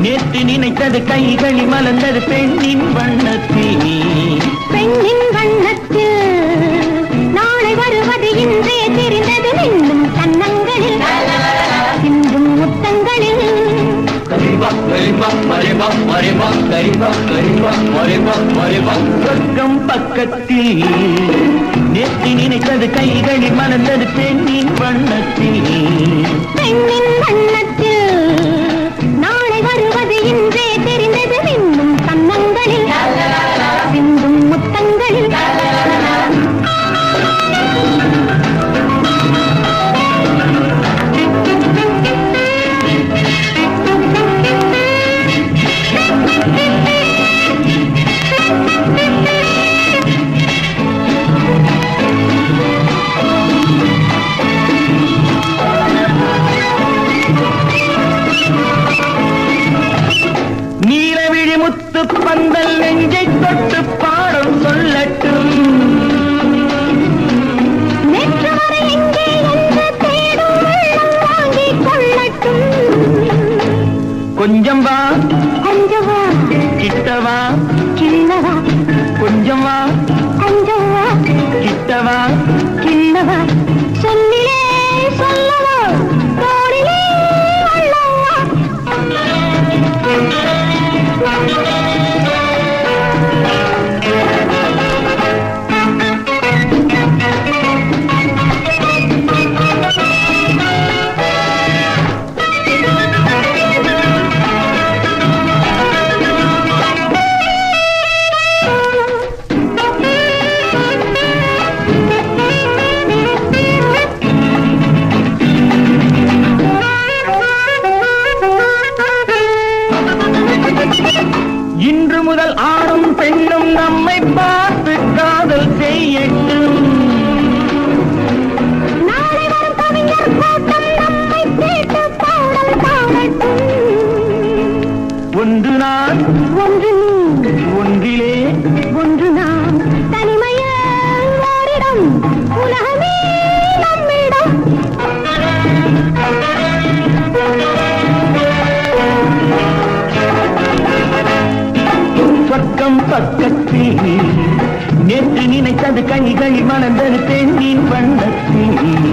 நேற்று நினைத்தது கைகளில் மலர்ந்தது பெண்ணின் வண்ணத்தில். பெண்ணின் வண்ணத்தில் நாளை வருவது இன்றே தெரிந்தது மின்னும் கன்னங்களில். சிந்தும் முத்தங்களில். சொர்க்கம் பக்கத்தில். நேற்று நினைத்தது கைகளில் மலர்ந்தது பெண்ணின் வண்ணத்தில். பந்தல் நெஞ்சை தொட்டு பாடம் சொல்லட்டும். வாங்கிக் கொள்ளட்டும். கொஞ்சம் வா. கிட்டவா. கிள்ளவா. கொஞ்சம் வா. கொஞ்சவா கிட்டவா. கிள்ளவா. பெண்ணும் நம்மை பார்த்து காதல் செய்யட்டும். ஒன்று நான் ஒன்று பக்கம் பக்கத்தில் நேற்று நினைத்தது கைகள் மலர்ந்தது பெண்ணின் வண்ணத்தில்